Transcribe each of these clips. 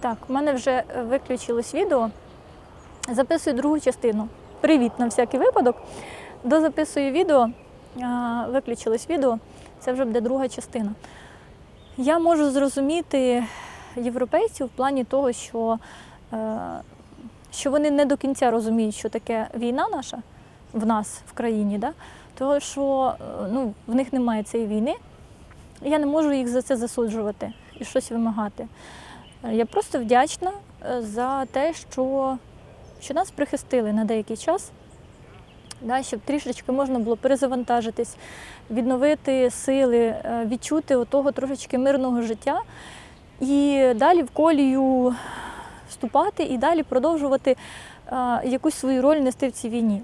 Так, у мене вже виключилось відео. Записую другу частину. Привіт на всякий випадок. Дозаписую відео, виключилось відео. Це вже буде друга частина. Я можу зрозуміти європейців в плані того, що, е, що вони не до кінця розуміють, що таке війна наша в нас в країні. Да? Того, що е, ну, в них немає цієї війни. Я не можу їх за це засуджувати і щось вимагати. Я просто вдячна е, за те, що, що нас прихистили на деякий час, да, щоб трішечки можна було перезавантажитись, відновити сили, е, відчути отого трошечки мирного життя і далі в колію вступати і далі продовжувати е, якусь свою роль нести в цій війні.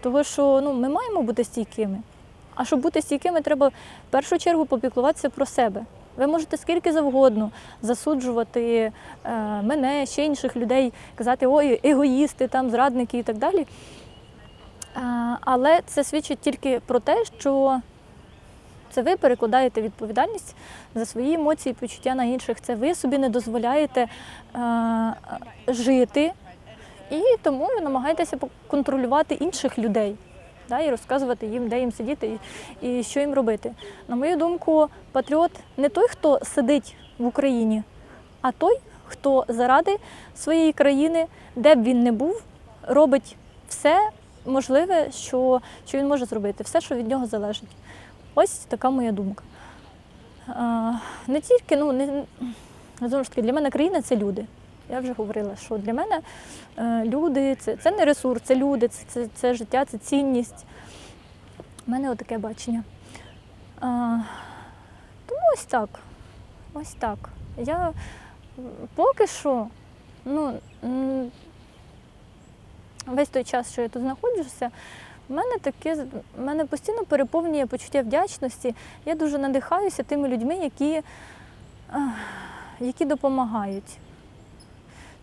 Тому що ну, ми маємо бути стійкими. А щоб бути стійкими, треба в першу чергу попіклуватися про себе. Ви можете скільки завгодно засуджувати е, мене, ще інших людей, казати, ой, егоїсти, там, зрадники і так далі. Але це свідчить тільки про те, що це ви перекладаєте відповідальність за свої емоції, почуття на інших. Це ви собі не дозволяєте е, жити, і тому ви намагаєтеся контролювати інших людей да, і розказувати їм, де їм сидіти і, і що їм робити. На мою думку, патріот не той, хто сидить в Україні, а той, хто заради своєї країни, де б він не був, робить все можливе, що, що він може зробити, все, що від нього залежить. Ось така моя думка. Не тільки, ну, не, знову ж таки, для мене країна це люди. Я вже говорила, що для мене е, люди це, це не ресурс, це люди, це, це, це життя, це цінність. У мене отаке бачення. А, тому ось так. Ось так. Я поки що, ну, весь той час, що я тут знаходжуся, в мене таке, мене постійно переповнює почуття вдячності. Я дуже надихаюся тими людьми, які, які допомагають.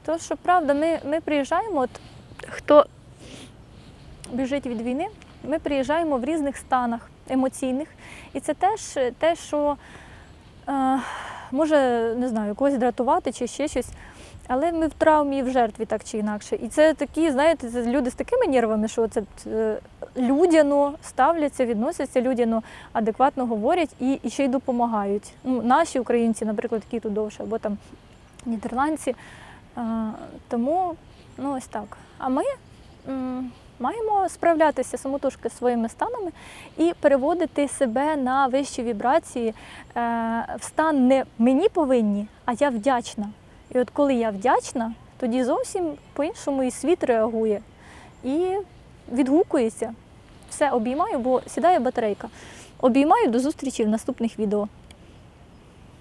То, що правда, ми, ми приїжджаємо, от хто біжить від війни, ми приїжджаємо в різних станах емоційних. І це теж те, що е, може, не знаю, когось дратувати чи ще щось. Але ми в травмі і в жертві так чи інакше. І це такі, знаєте, це люди з такими нервами, що це е, людяно ставляться, відносяться людяно, адекватно говорять і, і ще й допомагають. Ну, наші українці, наприклад, які тут довше, або там нідерландці. Тому ну ось так. А ми маємо справлятися самотужки своїми станами і переводити себе на вищі вібрації е, в стан не мені повинні, а я вдячна. І от коли я вдячна, тоді зовсім по-іншому і світ реагує і відгукується. Все, обіймаю, бо сідає батарейка. Обіймаю до зустрічі в наступних відео.